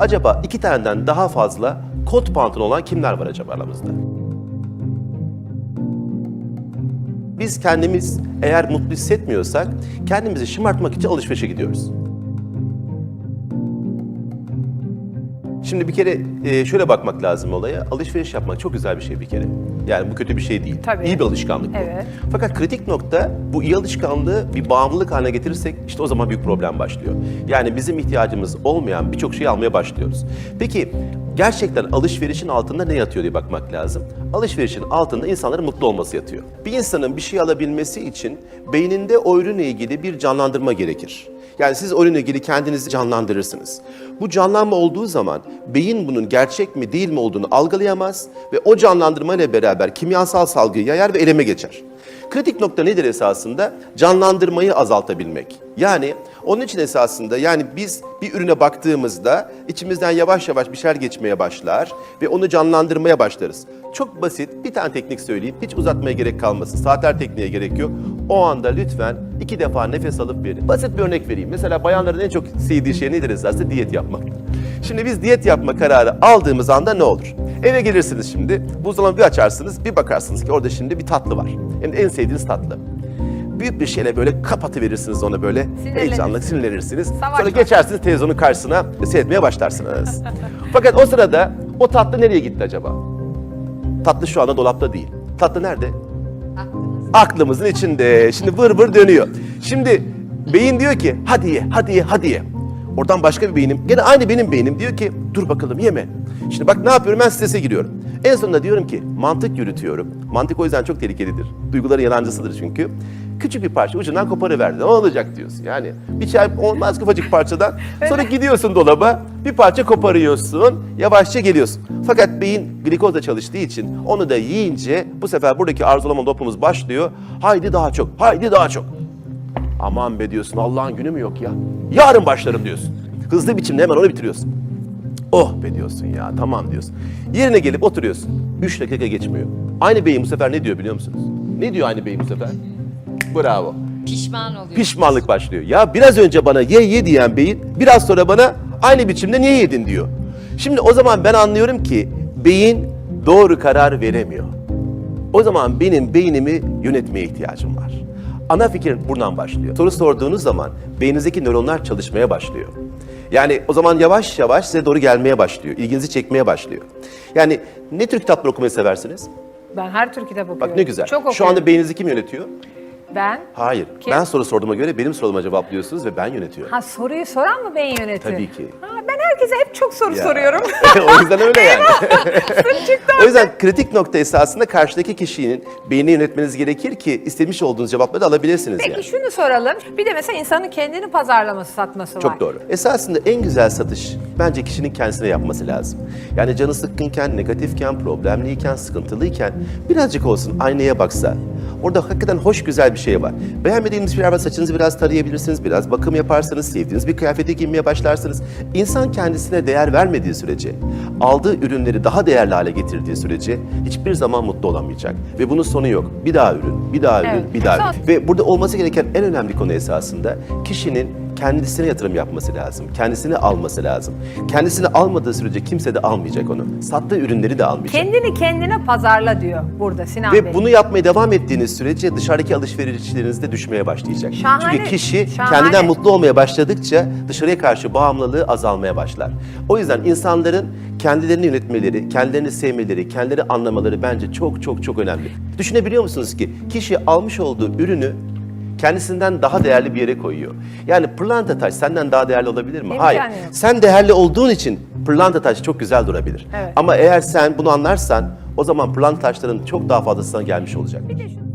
Acaba iki taneden daha fazla kot pantolon olan kimler var acaba aramızda? Biz kendimiz eğer mutlu hissetmiyorsak kendimizi şımartmak için alışverişe gidiyoruz. Şimdi bir kere e, şöyle bakmak lazım olaya. Alışveriş yapmak çok güzel bir şey bir kere. Yani bu kötü bir şey değil. Tabii. İyi bir alışkanlık bu. Evet. Fakat kritik nokta bu iyi alışkanlığı bir bağımlılık haline getirirsek işte o zaman büyük problem başlıyor. Yani bizim ihtiyacımız olmayan birçok şeyi almaya başlıyoruz. Peki gerçekten alışverişin altında ne yatıyor diye bakmak lazım. Alışverişin altında insanların mutlu olması yatıyor. Bir insanın bir şey alabilmesi için beyninde o ürünle ilgili bir canlandırma gerekir. Yani siz o ürünle ilgili kendinizi canlandırırsınız. Bu canlanma olduğu zaman beyin bunun gerçek mi değil mi olduğunu algılayamaz ve o canlandırma ile beraber kimyasal salgıyı yayar ve eleme geçer. Kritik nokta nedir esasında? Canlandırmayı azaltabilmek. Yani onun için esasında yani biz bir ürüne baktığımızda içimizden yavaş yavaş bir şeyler geçmeye başlar ve onu canlandırmaya başlarız. Çok basit bir tane teknik söyleyeyim. Hiç uzatmaya gerek kalmasın. Saatler tekniğe gerek yok. O anda lütfen iki defa nefes alıp verin. Basit bir örnek vereyim. Mesela bayanların en çok sevdiği şey nedir esasında? Diyet yapmak. Şimdi biz diyet yapma kararı aldığımız anda ne olur? Eve gelirsiniz şimdi, buzdolabını bir açarsınız, bir bakarsınız ki orada şimdi bir tatlı var. De en sevdiğiniz tatlı. Büyük bir şeyle böyle kapatıverirsiniz onu böyle. Sinirlenir. Heyecanla sinirlenirsiniz. Savaş Sonra geçersiniz televizyonun karşısına seyretmeye başlarsınız. Fakat o sırada o tatlı nereye gitti acaba? Tatlı şu anda dolapta değil. Tatlı nerede? Aklımızın içinde. Şimdi vır vır dönüyor. Şimdi beyin diyor ki hadi ye, hadi ye, hadi ye. Oradan başka bir beynim, gene aynı benim beynim diyor ki dur bakalım yeme. Şimdi bak ne yapıyorum ben strese giriyorum. En sonunda diyorum ki mantık yürütüyorum. Mantık o yüzden çok tehlikelidir. Duyguların yalancısıdır çünkü. Küçük bir parça ucundan koparıverdi. Ne olacak diyorsun yani. Bir çay olmaz ufacık parçadan. Sonra gidiyorsun dolaba bir parça koparıyorsun. Yavaşça geliyorsun. Fakat beyin glikozla çalıştığı için onu da yiyince bu sefer buradaki arzulama dopumuz başlıyor. Haydi daha çok, haydi daha çok. Aman be diyorsun Allah'ın günü mü yok ya? Yarın başlarım diyorsun. Hızlı biçimde hemen onu bitiriyorsun. Oh be diyorsun ya tamam diyorsun. Yerine gelip oturuyorsun. Üç dakika geçmiyor. Aynı beyin bu sefer ne diyor biliyor musunuz? Ne diyor aynı beyin bu sefer? Bravo. Pişman oluyor. Pişmanlık başlıyor. Ya biraz önce bana ye ye diyen beyin biraz sonra bana aynı biçimde niye yedin diyor. Şimdi o zaman ben anlıyorum ki beyin doğru karar veremiyor. O zaman benim beynimi yönetmeye ihtiyacım var. Ana fikir buradan başlıyor. Soru sorduğunuz zaman beyninizdeki nöronlar çalışmaya başlıyor. Yani o zaman yavaş yavaş size doğru gelmeye başlıyor. ilginizi çekmeye başlıyor. Yani ne tür kitaplar okumayı seversiniz? Ben her tür kitap okuyorum. Bak ne güzel. Çok Şu okuyorum. anda beyninizi kim yönetiyor? Ben. Hayır. Kim? Ben soru sorduğuma göre benim soruma cevaplıyorsunuz ve ben yönetiyorum. Ha soruyu soran mı beyin yönetiyor? Tabii ki. Ha, herkese hep çok soru Ya. soruyorum. o yüzden öyle yani. o yüzden kritik nokta esasında karşıdaki kişinin beynini yönetmeniz gerekir ki istemiş olduğunuz cevapları da alabilirsiniz Peki yani. şunu soralım. Bir de mesela insanın kendini pazarlaması, satması var. Çok doğru. Esasında en güzel satış bence kişinin kendisine yapması lazım. Yani canı sıkkınken, negatifken, problemliyken, sıkıntılıyken birazcık olsun aynaya baksa. Orada hakikaten hoş güzel bir şey var. Beğenmediğiniz bir yer var saçınızı biraz tarayabilirsiniz, biraz bakım yaparsınız, sevdiğiniz bir kıyafeti giymeye başlarsınız. İnsan kendisine değer vermediği sürece, aldığı ürünleri daha değerli hale getirdiği sürece hiçbir zaman mutlu olamayacak. Ve bunun sonu yok. Bir daha ürün, bir daha ürün, Evet. bir daha ürün. Ve burada olması gereken en önemli konu esasında kişinin kendisine yatırım yapması lazım. Kendisini alması lazım. Kendisini almadığı sürece kimse de almayacak onu. Sattığı ürünleri de almayacak. Kendini kendine pazarla diyor burada Sinan Bey. Ve bunu yapmaya devam ettiğiniz sürece dışarıdaki alışverişleriniz de düşmeye başlayacak. Şahane, Çünkü kişi şahane. kendinden mutlu olmaya başladıkça dışarıya karşı bağımlılığı azalmaya başlar. O yüzden insanların kendilerini yönetmeleri, kendilerini sevmeleri, kendileri anlamaları bence çok çok çok önemli. Düşünebiliyor musunuz ki kişi almış olduğu ürünü kendisinden daha değerli bir yere koyuyor. Yani pırlanta taş senden daha değerli olabilir mi? İmkanı Hayır. yok. Sen değerli olduğun için pırlanta taş çok güzel durabilir. Evet. Ama eğer sen bunu anlarsan o zaman pırlanta taşların çok daha fazlasına gelmiş olacak. Bir de şunu